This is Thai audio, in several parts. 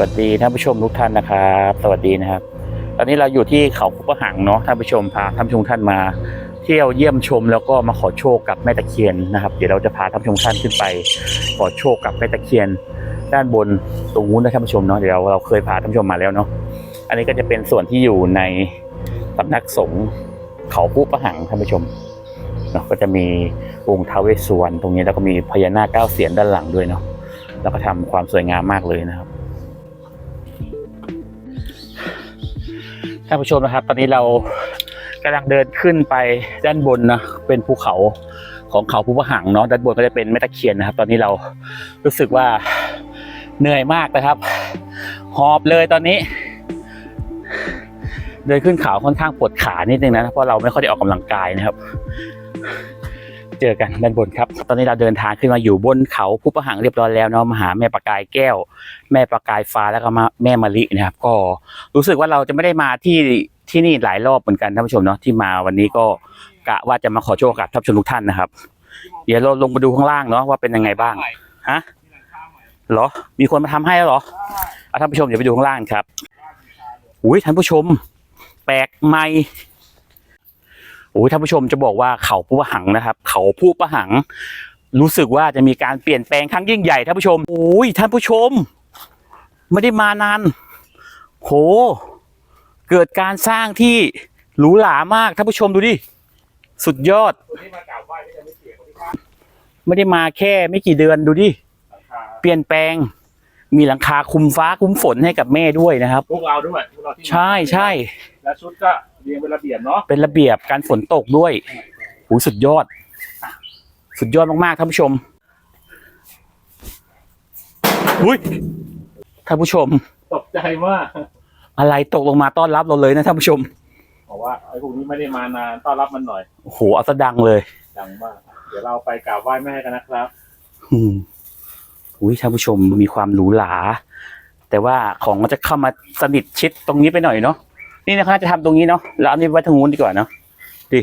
วัสดีท่านผู้ชมทุกท่านนะครับ สวัสดีนะครับ ตอนนี้เราอยู่ที่เขาพุปะหังเนาะท่านผู้ชมพาท่านผู้ชมท่านมา เที่ยวเยี่ยมชมแล้วก็มาขอโชคกับแม่ตะเคียนนะครับ เดี๋ยวเราจะพาท่านผู้ชมท่านขึ้นไป ขอโชคกับแม่ตะเคียน ด้านบนตรงนู้นนะท่านผู้ชมเนาะเดี๋ยวเราเคยพาท่านผู้ชมมาแล้วเนาะอันนี้ก็จะเป็นส่วนที่อยู่ในสำนักสงฆ์เขาพุปะหังท่านผู้ชมเนาะก็จะมีองค์ท้าวเวสสุวรรณตรงนี้แล้วก็มีพญานาคเก้าเสียนด้านหลังด้วยเนาะแล้วก็ทำความสวยงามมากเลยนะครับ ท่านผู้ชมนะครับ ตอนนี้เรากำลังเดินขึ้นไปด้านบนนะเป็นภูเขาของเขาภูผาหังเนาะด้านบนก็จะเป็นแม่ตะเคียนนะครับ ตอนนี้เรารู้สึกว่าเหนื่อยมากนะครับ หอบเลยตอนนี้ เดินขึ้นเขาค่อนข้างปวดขานิดนึงนะเพราะเราไม่ค่อยได้ออกกำลังกายนะครับ เจอกันด้านบนครับ ตอนนี้เราเดินทางขึ้นมาอยู่บนเขาภูพะหังเรียบร้อยแล้วเนาะมาหาแม่ประกายแก้ว แม่ประกายฟ้าแล้วก็มาแม่มะลินะครับ ก็รู้สึกว่าเราจะไม่ได้มาที่ที่นี่หลายรอบเหมือนกันท่านผู้ชมเนาะที่มาวันนี้ก็กะว่าจะมาขอโชคกับท่านผู้ชมทุกท่านนะครับ เดี๋ยวเราลงมาดูข้างล่างเนาะว่าเป็นยังไงบ้างฮะเหรอ มีคนมาทำให้แล้วเหรอเอาท่านผู้ชมเดี๋ยวไปดูข้างล่างครับอุ้ยท่านผู้ชม แปลกใหม่ โอ้ยท่านผู้ชมจะบอกว่าเขาผู้ประหังนะครับ เขาผู้ประหัง รู้สึกว่าจะมีการเปลี่ยนแปลงครั้งยิ่งใหญ่ท่านผู้ชมโอ้ยท่านผู้ชม ไม่ได้มานานโห เกิดการสร้างที่หรูหรามากท่านผู้ชมดูดิสุดยอด ไม่ได้มาแค่ไม่กี่เดือนดูดิเปลี่ยนแปลง มีหลังคาคุมฟ้าคุมฝนให้กับแม่ด้วยนะครับ พวกเราด้วยพวกเราที่ใช่ใช่และชุดก็ เรียงเป็นระเบียบเนาะเป็นระเบียบการฝนตกด้วยหูสุดยอด สุดยอดมากๆท่านผู้ชมอุ้ยท่านผู้ชม ตกใจมากอะไรตกลงมาต้อนรับเราเลยนะท่านผู้ชมบอกว่าไอ้พวกนี้ไม่ได้มานานต้อนรับมันหน่อยโอ้โหเอาซะดังเลย ดังมาก เดี๋ยวเราไปกราบไหว้แม่กันนะครับอืมอุ้ยท่านผู้ชมมีความหรูหราแต่ว่าของก็จะเข้ามาสนิทชิดตรงนี้ไปหน่อยเนาะ นี่นะครับจะทำตรงนี้เนาะแล้วเอันนี้ไว้ทางนู้นดีกว่าเนาะดิ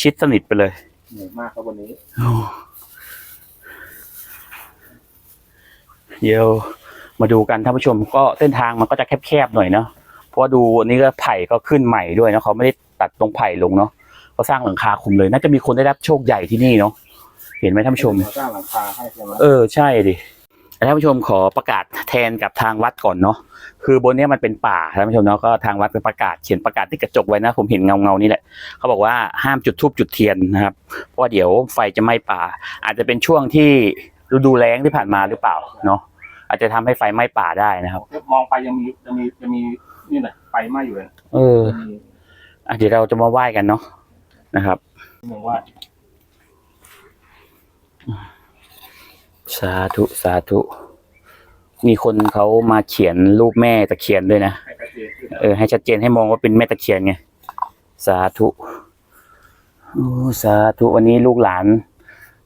ชิดสนิทไปเลยเหนื่อยมากครับวันนี้โอ้เดี๋ยวมาดูกันท่านผู้ชมก็เส้นทางมันก็จะแคบๆหน่อยเนาะเพราะว่าดูอันนี้ก็ไผ่ก็ขึ้นใหม่ด้วยนะเขาไม่ได้ตัดตรงไผ่ลงเนาะเขาสร้างหลังคาคุมเลย น่าจะมีคนได้รับโชคใหญ่ที่นี่เนาะเห็นไหมท่านผู้ชมสร้างหลังคาให้ใช่ไหมเออใช่ดิ ท่านผู้ชมขอประกาศแทนกับทางวัดก่อนเนาะคือบนเนี้ยมันเป็นป่าท่านผู้ชมเนาะก็ทางวัดเป็นประกาศเขียนประกาศที่กระจกไว้นะ ผมเห็นเงาเงาๆนี่แหละเขาบอกว่าห้ามจุดธูปจุดเทียนนะครับเพราะว่าเดี๋ยวไฟจะไหม้ป่า อาจจะเป็นช่วงที่ฤดูแล้งที่ผ่านมาหรือเปล่าเนาะอาจจะทำให้ไฟไหม้ป่าได้นะครับมองไปยังมียังมียังมีนี่นะไฟไหม้อยู่เลยเออมีอะเดี๋ยวเราจะมาไหว้กันเนาะนะครับมองว่า สาธุสาธุ มีคนเขามาเขียนรูปแม่ตะเคียนด้วยนะเออให้ชัดเจนให้มองว่าเป็นแม่ตะเคียนไงสาธุโอ้สาธุวันนี้ลูกหลาน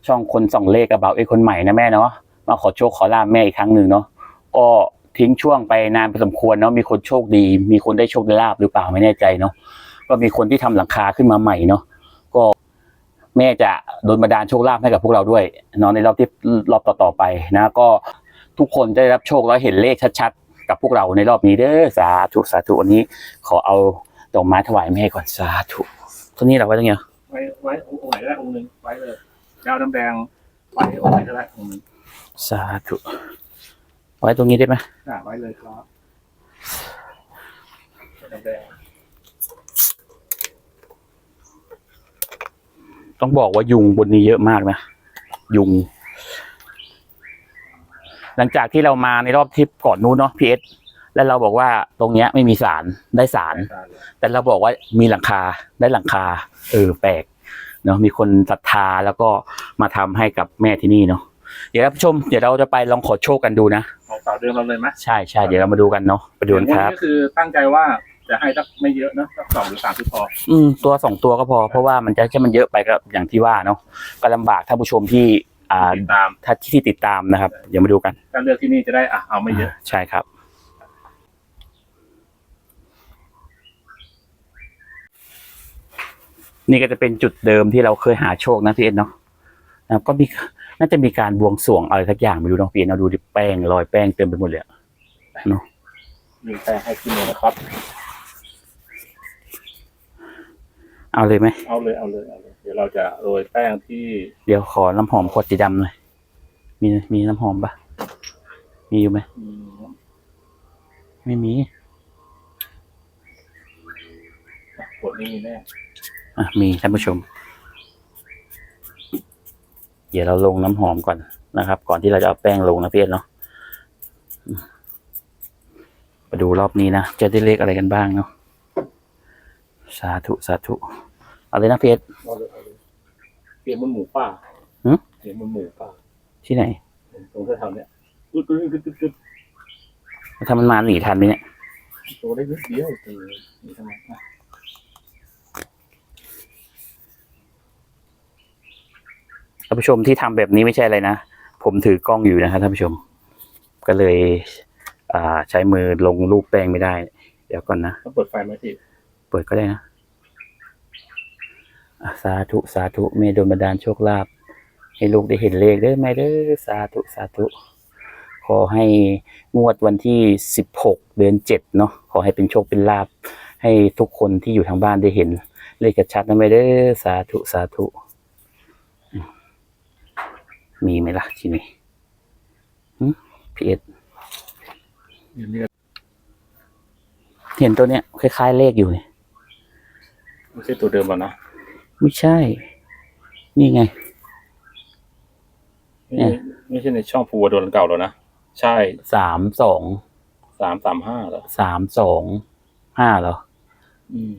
ช่องคนส่องเลขกับเบาเอ้คนใหม่นะแม่เนาะมาขอโชคขอลาบแม่อีกครั้งหนึ่งเนาะก็ทิ้งช่วงไปนานพอสมควรเนาะมีคนโชคดี มีคนได้โชคได้ลาบหรือเปล่าไม่แน่ใจเนาะก็มีคนที่ทำหลังคาขึ้นมาใหม่เนาะ แม่จะโดนบันดาลโชคลาภให้กับพวกเราด้วยเนาะในรอบที่รอบต่อๆไปนะก็ทุกคนจะได้รับโชคแล้วเห็นเลขชัดๆ กับพวกเราในรอบนี้เด้อสาธุสาธุวันนี้ ขอเอาดอกไม้ถวายแม่ก่อนสาธุตัวนี้เราไว้ตรงเนี้ยไว้ไว้องค์ไหนก็ได้องค์หนึ่งไว้เลยเจ้าน้ำแดงไว้องค์ไหนก็ได้องค์หนึ่งสาธุไว้ตรงนี้ได้ไหมอะไว้เลยครับเจ้าน้ำแดง ต้องบอกว่ายุงบนนี้เยอะมากนะ ยุง หลังจากที่เรามาในรอบทริปก่อนนู้นเนาะพีเอสแล้วเราบอกว่าตรงเนี้ยไม่มีสารได้สาร แต่เราบอกว่ามีหลังคาได้หลังคา เออแปลกเนาะมีคนศรัทธาแล้วก็มาทำให้กับแม่ที่นี่เนาะเดี๋ยวท่านผู้ชมเดี๋ยวเราจะไปลองขอโชคกันดูนะของเก่าเดิมเราเลยไหมใช่ใช่เดี๋ยวเรามาดูกันเนาะไปดูกันครับก็คือตั้งใจว่า จะให้สักไม่เยอะนะสักสองหรือสามคือพออืมตัวสองตัวก็พอ เพราะว่ามันจะแค่มันเยอะไปก็อย่างที่ว่าเนาะก็ลำบากท่านผู้ชมที่อ่าติดตามถ้าที่ติดตามนะครับเดี๋ยวมาดูกันถ้าเลือกที่นี่จะได้อะเอาไม่เยอะ ใช่ครับ นี่ก็จะเป็นจุดเดิมที่เราเคยหาโชคนะพี่เอ็นเนาะนะครับก็มีน่าจะมีการบวงสรวงอะไรสักอย่างไม่รู้เน้องพี่เอ็นเราดูดิแป้งรอยแป้งเต็มไปหมดเลยอะเนาะ มีแป้งให้กินเลยนะครับ เอาเลยไหม เอาเลยเอาเลยเอาเลย เดี๋ยวเราจะโรยแป้งที่เดี๋ยวขอน้ำหอมขวดสีดำหน่อย มีมีน้ำหอมปะมีอยู่ไหม อืมไม่มี ขวดนี้มีแน่อะมีท่านผู้ชม เดี๋ยวเราลงน้ำหอมก่อนนะครับ ก่อนที่เราจะเอาแป้งลงนะพี่เอ็ดเนาะอืมมาดูรอบนี้นะ จะได้เลขอะไรกันบ้างเนาะสาธุ สาธุ เอาเลยนะพี่เอ็ดเอาเลยเอาเลยเปลี่ยนมันหมูป่าหือเปลี่ยนมันหมูป่าที่ไหนตรงแถวๆเนี้ยกึดกึดกึดกึดกึดถ้ามันมาหนีทันไหมเนี่ยตัวได้นิดเดียวเออนี่ทำไมอะท่านผู้ชมที่ทำแบบนี้ไม่ใช่อะไรนะ ผมถือกล้องอยู่นะครับท่านผู้ชม ก็เลย อ่าใช้มือลงรูปแป้งไม่ได้ เดี๋ยวก่อนนะต้องเปิดไฟไหมพี่เปิดก็ได้นะอะ สาธุสาธุเมโดนบันดาลโชคลาภให้ลูกได้เห็นเลขเด้อแม่เด้อสาธุสาธุขอให้งวดวันที่สิบหกเดือนเจ็ดเนาะขอให้เป็นโชคเป็นลาภให้ทุกคนที่อยู่ทางบ้านได้เห็น เลขชัดๆนะแม่เด้อสาธุสาธุ มีไหมล่ะทีนี้พีเอสเดี๋ยวนี้เห็นตัวเนี้ยคล้ายๆเลขอยู่เนี่ยไม่ใช่ตัวเดิมแล้วนะ ไม่ใช่ นี่ไงไม่เนี่ใช่ย ไม่ใช่ในช่องภูวดลเก่าแล้วนะ ใช่สามสองสามสามห้าแล้วสามสองห้าเหรออืม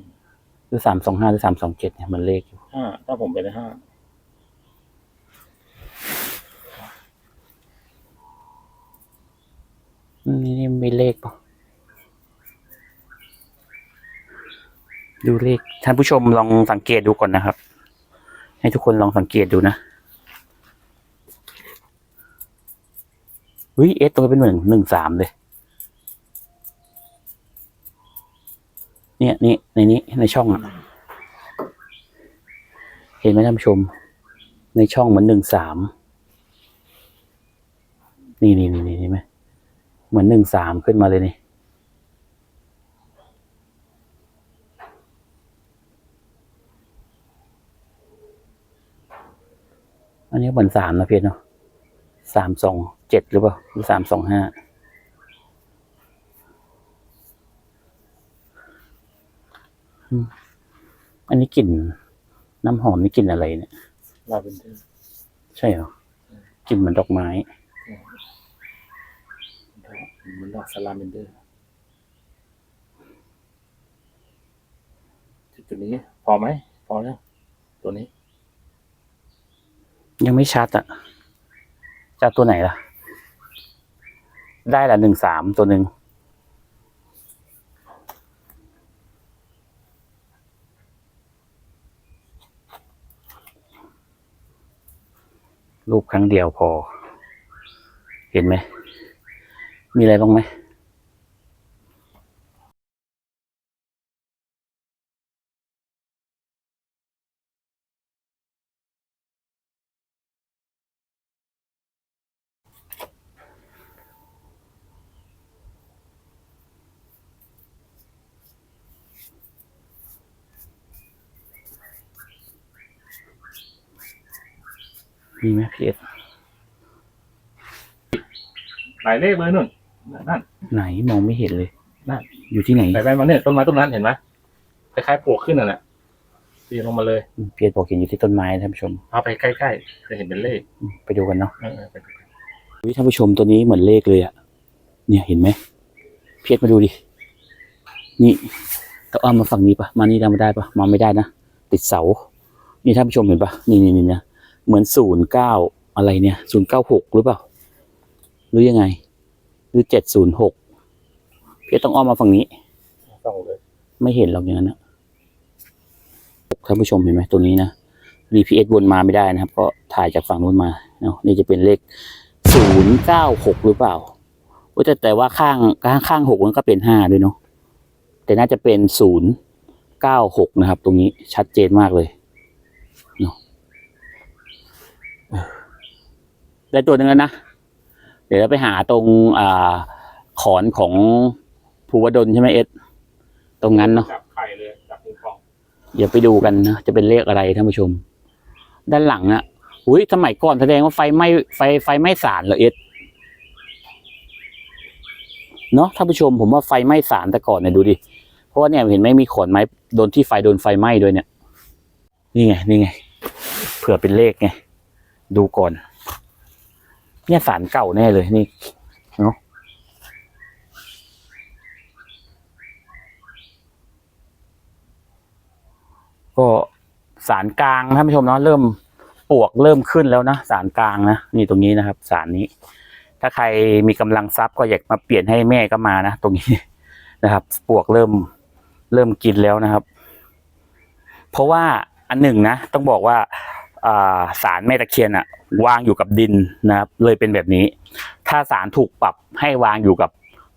หรือสามสองห้าหรือสามสองเจ็ดเนี่ยมันเลขอยู่ห้าถ้าผมไปได้ห้านี่นี่มีเลขปะ ดูเลขท่านผู้ชมลองสังเกตดูก่อนนะครับ ให้ทุกคนลองสังเกตดูนะเฮ้ยเอสตรงนี้เป็นหนึ่งหนึ่งสามเลย เนี่ยนี่ในนี้ในช่องอะเห็นไหมท่านผู้ชม ในช่องเหมือนหนึ่งสามนี่นี่นี่นี่เห็นไหมเหมือนหนึ่งสามขึ้นมาเลยนี่ นนี้เหมือนสามนะเพียรเนาะสามสองเจ็ดหรือเปล่าหรือสามสองห้าอืมอันนี้กลิ่นน้ำหอมนี่กลิ่นอะไรเนี่ยลาเวนเดอร์ใช่เหรอกลิ่นเหมือนดอกไม้มันดอกสลาเวนเดอร์จุดนี้ พอไหม พอแล้ว ตัวนี้ ยังไม่ชัดอะจะตัวไหนล่ะ ได้ละหนึ่งสามตัวหนึ่งรูปครั้งเดียวพอ เห็นไหม มีอะไรบ้างไหม มีไหมพี่เอ็ดหลายเลขเลยนุ่นนั่นไหนมองไม่เห็นเลยนั่นอยู่ที่ไหนไหนไปมาเนี่ยต้นไม้ต้นนั้นเห็นไหมคล้ายๆปลวกขึ้นน่ะแหละตีลงมาเลยพี่เอ็ดบอกเห็นอยู่ที่ต้นไม้ท่านผู้ชมเอาไปใกล้ๆจะเห็นเป็นเลขอืมไปดูกันเนาะเออๆไปดูกันอุ๊ยท่านผู้ชมตัวนี้เหมือนเลขเลยอะเนี่ยเห็นไหมเพียรมาดูดินี่ต้องเอามาฝั่งนี้ปะมานี่ได้ไม่ได้ปะมาไม่ได้นะติดเสา นี่ท่านผู้ชมเห็นปะนี่นี่นี่นะ เหมือนศูนย์เก้าอะไรเนี่ยศูนย์เก้าหกหรือเปล่า หรือยังไง หรือเจ็ดศูนย์หกเพียรต้องอ้อมมาฝั่งนี้ต้องเลยไม่เห็นหรอกอย่างนั้นนะท่านผู้ชมเห็นไหมตัวนี้นะ VPS วนมาไม่ได้นะครับ ก็ถ่ายจากฝั่งนู้นมาเนาะนี่จะเป็นเลขศูนย์เก้าหกหรือเปล่าโอ้ยแต่แต่ว่าข้างข้างข้างหกมันก็เป็นห้าด้วยเนาะแต่น่าจะเป็นศูนย์เก้าหกนะครับ ตรงนี้ชัดเจนมากเลยเนาะเออ ได้ตัวหนึ่งแล้วนะ เดี๋ยวเราไปหาตรงอ่าขอนของภูวดลใช่ไหมเอสตรงนั้นเนาะจับไข่เลยจับปิงปองเดี๋ยวไปดูกันนะจะเป็นเลขอะไรท่านผู้ชม ด้านหลังอะอุ้ยสมัยก่อนแสดงว่าไฟไหม้ไฟไฟไหม้สารเหรอเอสเนาะท่านผู้ชมผมว่าไฟไหม้สารแต่ก่อนเนี่ยดูดิเพราะว่าเนี่ยเห็นไหมมีขอนไม้โดนที่ไฟโดนไฟไหม้ด้วยเนี่ย นี่ไงนี่ไงเผื่อเป็นเลขไงดูก่อน เนี่ยสารเก่าแน่เลยนี่เนาะก็สารกลางท่านผู้ชมเนาะเริ่มปวกเริ่มขึ้นแล้วนะสารกลางนะนี่ตรงนี้นะครับสารนี้ ถ้าใครมีกำลังทรัพย์ก็อยากมาเปลี่ยนให้แม่ก็มานะตรงนี้นะครับ ปวกเริ่มเริ่มกินแล้วนะครับ เพราะว่าอันหนึ่งนะต้องบอกว่าอ่าสารแม่ตะเคียนอะ วางอยู่กับดินนะครับเลยเป็นแบบนี้ ถ้าสารถูกปรับให้วางอยู่กับ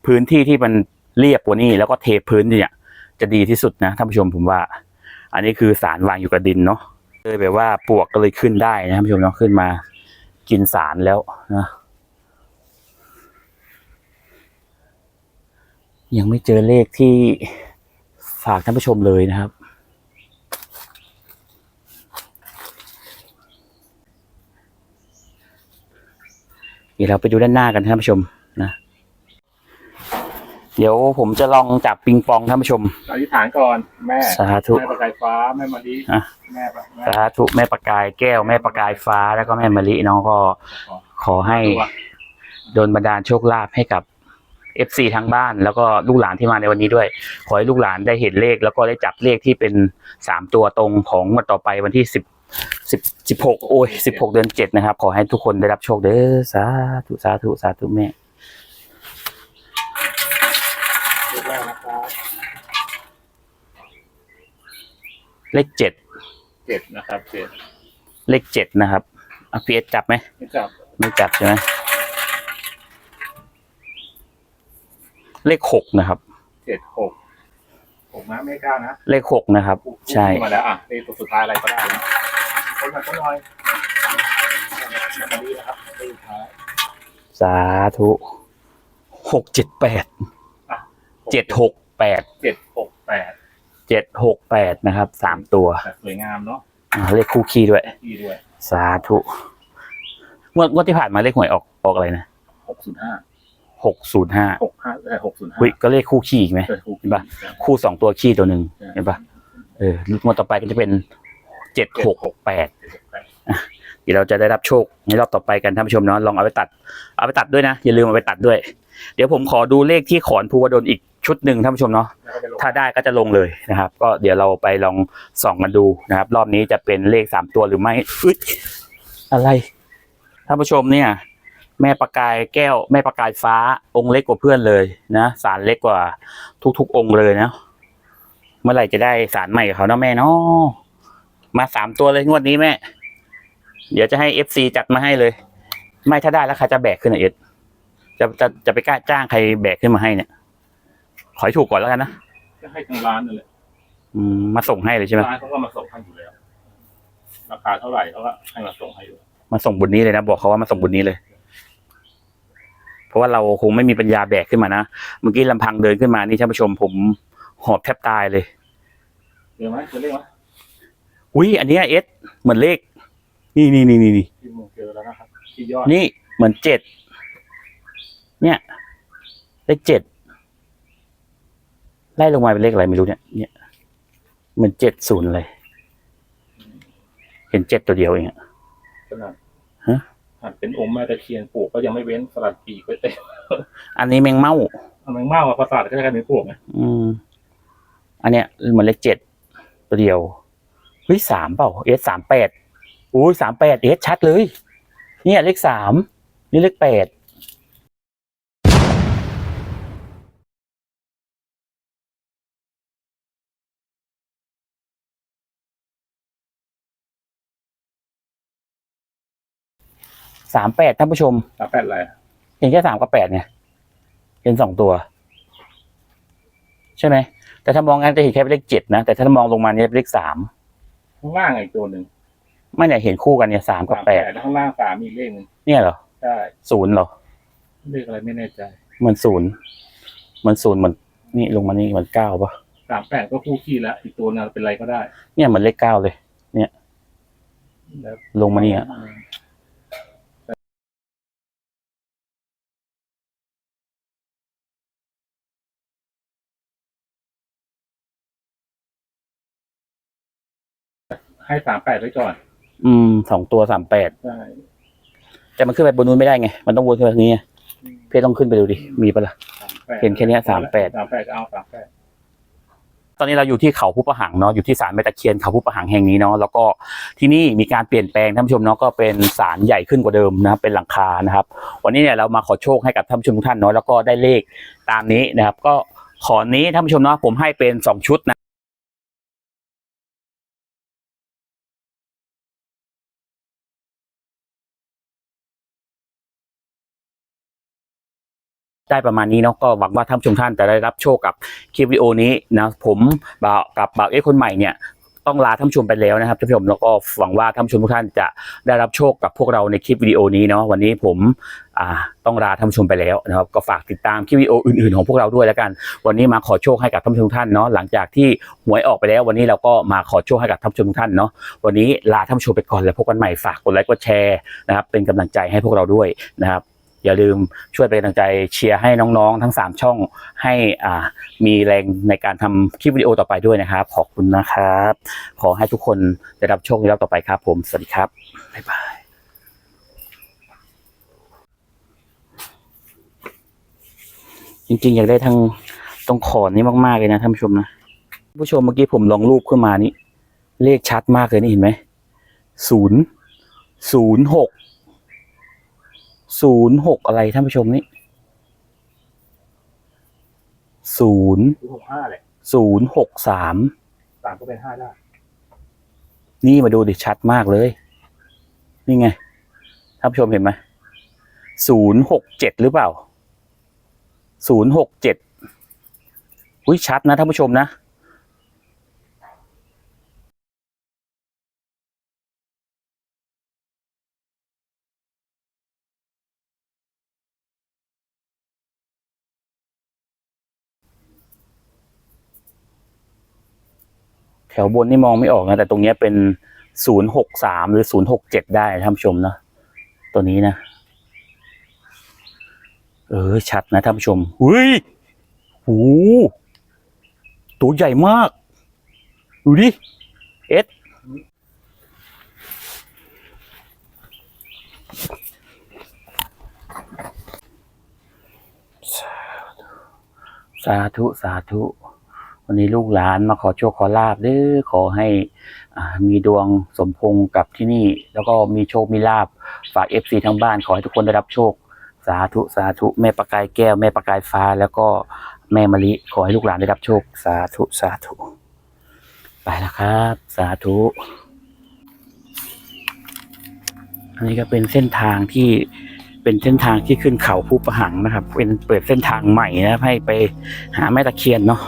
พื้นที่ที่มันเรียบกว่านี้แล้วก็เทพื้นเนี่ยจะดีที่สุดนะท่านผู้ชมผมว่า อันนี้คือสารวางอยู่กับดินเนาะเลยแบบว่าปวกก็เลยขึ้นได้นะท่านผู้ชมเนาะขึ้นมากินสารแล้วนะยังไม่เจอเลขที่ฝากท่านผู้ชมเลยนะครับ ดี๋ยวเราไปดูด้านหน้ากันท่านผู้ชมนะเดี๋ยวผมจะลองจับปิงปองท่านผู้ชมอธิษฐานก่อนแม่สาธุแม่ประกายฟ้าแม่มะลิอะแม่ปะแม่สาธุแม่ประกายแก้วแม่ประกายฟ้าแล้วก็แม่มะลิเน้องก็ขอให้ตัวโดนบันดาลโชคลาภให้กับเอฟซีทางบ้าน แล้วก็ลูกหลานที่มาในวันนี้ด้วย ขอให้ลูกหลานได้เห็นเลข แล้วก็ได้จับเลขที่เป็นสามตัวตรงของวันต่อไปวันที่สิบ สิบสิบหกโอ้ยสิบหกเดือนเจ็ดนะครับ ขอให้ทุกคนได้รับโชคเด้อสาธุสาธุสาธุแม่เลขแรกนะครับเลขเจ็ดเจ็ดนะครับเจ็ดเลขเจ็ดนะครับอะพีเอสจับไหมไม่จับไม่จับใช่ไหมเลขหกนะครับเจ็ดหกหกนะไม่เก้านะเลขหกนะครับ ใช่มาแล้วอะเลขตัวสุดท้ายอะไรก็ได้นะ คนมาต้นหน่อยแม่มะลินะครับเลขสุดท้ายสาธุหกเจ็ดแปดอะเจ็ดหกแปดเจ็ดหกแปดเจ็ดหกแปดนะครับสามตัวแต่สวยงามเนาะอ่าเลขคู่คีย์ด้วยที่ด้วย สาธุงวดงวดที่ผ่านมาเลขหวยออกออกอะไรนะหกศูนย์ห้าหกศูนย์ห้าหกห้าเออหกศูนย์ห้าวิก็เลขคู่คีย์อีกไหมเออถูกเห็นปะคู่สองตัวคีย์ตัวหนึ่งเห็นปะเอองวดต่อไปก็จะเป็น เจ็ดหกหกแปดเดี๋ยวเราจะได้รับโชคในรอบต่อไปกันท่านผู้ชมเนาะลองเอาไปตัด เอาไปตัดด้วยนะ อย่าลืมเอาไปตัดด้วย เดี๋ยวผมขอดูเลขที่ขอนภูวดลอีกชุดหนึ่งท่านผู้ชมเนาะถ้าได้ก็จะลงเลยนะครับ ก็เดี๋ยวเราไปลองส่องกันดูนะครับ รอบนี้จะเป็นเลขสามตัวหรือไม่อุ๊ยอะไรท่านผู้ชมเนี่ย แม่ประกายแก้ว แม่ประกายฟ้าองค์เล็กกว่าเพื่อนเลยนะสารเล็กกว่าทุกๆองค์เลยนะ เมื่อไหร่จะได้สารใหม่กับเขาเนาะแม่เนาะ มาสามตัวเลยงวดนี้แม่ เดี๋ยวจะให้เอฟซีจัดมาให้เลย ไม่ถ้าได้แล้วใครจะแบกขึ้นอะเอสจะจะจะไปกล้าจ้างใครแบกขึ้นมาให้เนี่ย ขอให้ถูกก่อนแล้วกันนะก็ให้ทางร้านนั่นแหละอืมมาส่งให้เลยใช่ไหมร้านเขาก็มาส่งให้อยู่แล้ว ราคาเท่าไหร่เขาก็ให้มาส่งให้อยู่มาส่งบุญนี้เลยนะบอกเขาว่ามาส่งบุญนี้เลย เพราะว่าเราคงไม่มีปัญญาแบกขึ้นมานะเมื่อกี้ลำพังเดินขึ้นมานี่ท่านผู้ชมผมหอบแทบตายเลยเจอไหมเจอเลขไหม อุ้ยอันเนี้ยเอสเหมือนเลข นี่นี่นี่นี่นี่ที่มึงเจอแล้วนะครับที่ยอดนี่เหมือนเจ็ดเนี่ย เลขเจ็ดไล่ลงมาเป็นเลขอะไรไม่รู้เนี่ยเนี่ยเหมือนเจ็ดศูนย์เลย เห็นเจ็ดตัวเดียวเองอะขนาดฮะ หัดเป็นองค์แม่ตะเคียนปลูกก็ยังไม่เว้นสลัดปีกไว้เต็มอันนี้แมงเม่าเอาแมงเม่ามาประสาทก็จะกลายเป็นปลูกไงอืม อันเนี้ยเหมือนเลขเจ็ดตัวเดียวเฮ้ยสามเปล่าเอสสามแปดอู้สามแปดเอสชัดเลย เนี่ยเลขสามนี่เลขแปดสามแปดท่านผู้ชมสามแปดอะไรเห็นแค่สามกับแปดไงเห็นสองตัว ใช่ไหมแต่ถ้ามองงั้นจะเห็นแค่เลขเจ็ดนะ แต่ถ้ามองลงมาเนี่ยเป็นเลขสาม ข้างล่างอีกตัวหนึ่งไม่เนี่ยเห็นคู่กันเนี่ยสามกับสามแปดแล้วข้างล่างสามมีเลขหนึ่งเนี่ยเหรอใช่ศูนย์เหรอเลขอะไรไม่แน่ใจเหมือนศูนย์เหมือนศูนย์เหมือนนี่ลงมานี่เหมือนเก้าปะสามแปดก็คู่ขี้แล้วอีกตัวนึงเป็นไรก็ได้ เนี่ยเหมือนเลขเก้าเลยแล้วลงมานี่อะ ให้สามแปดไว้ก่อนอืมสองตัวสามแปดใช่แต่มันขึ้นไปบนนู้นไม่ได้ไง มันต้องวนขึ้นไปทางนี้ไงเพี่ต้องขึ้นไปดูดิ มีปะล่ะ38เห็นแค่เนี้ย38 สามแปดก็เอาสามแปดตอนนี้เราอยู่ที่เขาผู้ประหังเนาะอยู่ที่ศาลแม่ตะเคียนเขาผู้ประหังแห่งนี้เนาะแล้วก็ที่นี่มีการเปลี่ยนแปลงท่านผู้ชมเนาะก็เป็นศาลใหญ่ขึ้นกว่าเดิมนะครับเป็นหลังคานะครับ วันนี้เนี่ยเรามาขอโชคให้กับท่านผู้ชมทุกท่านเนาะแล้วก็ได้เลขตามนี้นะครับ ก็ขอนี้ท่านผู้ชมเนาะผมให้เป็นสองชุดนะ ได้ประมาณนี้เนาะก็หวังว่าท่านผู้ชมท่านจะได้รับโชคกับคลิปวิดีโอนี้นะผมบ่าวกับบ่าวเอ้คนใหม่เนี่ยต้องลาท่านผู้ชมไปแล้วนะครับท่านผู้ชมแล้วก็หวังว่าท่านผู้ชมทุกท่านจะได้รับโชคกับพวกเราในคลิปวิดีโอนี้เนาะวันนี้ผมต้องลาท่านผู้ชมไปแล้วนะครับก็ฝากติดตามคลิปวิดีโออื่นๆของพวกเราด้วยแล้วกัน วันนี้มาขอโชคให้กับท่านผู้ชมทุกท่านเนาะหลังจากที่หวยออกไปแล้ว วันนี้เราก็มาขอโชคให้กับท่านผู้ชมทุกท่านเนาะวันนี้ลาท่านผู้ชมไปก่อนแล้วพบกันใหม่ฝากกดไลค์กดแชร์นะครับเป็นกำลังใจให้พวกเราด้วยนะครับ อย่าลืมช่วยเป็นกำลังใจเชียร์ให้น้องๆ ทั้ง 3 ช่องให้อ่ามีแรงในการทำคลิปวิดีโอต่อไปด้วยนะครับ ขอบคุณนะครับ ขอให้ทุกคนได้รับโชคในรอบต่อไปครับ ผมสวัสดีครับบ๊ายบายจริงๆ อยากได้ทางตรงขอนนี้มากๆเลยนะท่านผู้ชมนะผู้ชมเมื่อกี้ผมลองรูปขึ้นมานี่เลขชัดมากเลยนี่เห็นไหมศูนย์ศูนย์หก ศูนย์หกอะไรท่านผู้ชมนี่ศูนย์คือหกห้าเลยศูนย์หกสามสามก็เป็นห้าได้ นี่มาดูดิชัดมากเลย นี่ไงท่านผู้ชมเห็นไหมศูนย์หกเจ็ดหรือเปล่าศูนย์หกเจ็ดอุ้ยชัดนะท่านผู้ชมนะ แถวบนนี่มองไม่ออกนะ แต่ตรงนี้เป็นศูนย์หกสามหรือศูนย์หกเจ็ดได้ท่านผู้ชมนะ ตัวนี้นะ เออ ชัดนะท่านผู้ชมหุยหูตัวใหญ่มาก ดูดิ เอสสาธุ สาธุ วันนี้ลูกหลานมาขอโชคขอลาบเด้อขอให้มีดวงสมพงษ์กับที่นี่ แล้วก็มีโชคมีลาบฝากเอฟซีทั้งบ้านขอให้ทุกคนได้รับโชค สาธุสาธุแม่ประกายแก้วแม่ประกายฟ้า แล้วก็แม่มะลิขอให้ลูกหลานได้รับโชค สาธุสาธุไปแล้วครับ สาธุอันนี้ก็เป็นเส้นทางที่เป็นเส้นทางที่ขึ้นเขาภูประหังนะครับ เป็นเปิดเส้นทางใหม่นะให้ไปหาแม่ตะเคียนเนาะ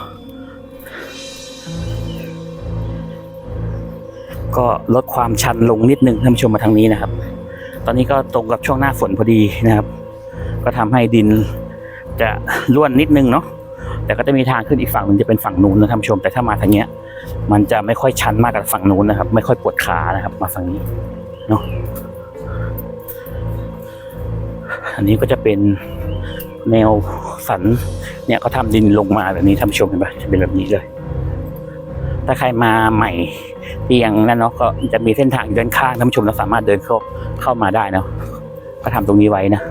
ก็ลดความชันลงนิดนึงท่านผู้ชมมาทางนี้นะครับ ตอนนี้ก็ตรงกับช่วงหน้าฝนพอดีนะครับ ก็ทำให้ดินจะร่วนนิดนึงเนาะแต่ก็จะมีทางขึ้นอีกฝั่งหนึงจะเป็นฝั่งนู้นนะท่านผู้ชมแต่ถ้ามาทางเนี้ย มันจะไม่ค่อยชันมากกับฝั่งนู้นนะครับ ไม่ค่อยปวดขานะครับ มาฝั่งนี้เนาะอันนี้ก็จะเป็นแนวสันเนี่ยเขาทำดินลงมาแบบนี้ท่านผู้ชมเห็นปะจะเป็นแบบนี้เลย ถ้าใครมาใหม่ ที่ยังนั่นเนาะก็จะมีเส้นทางอยู่ด้านข้างท่านผู้ชมเราสามารถเดินเข้าเข้ามาได้เนาะก็ทำตรงนี้ไว้นะ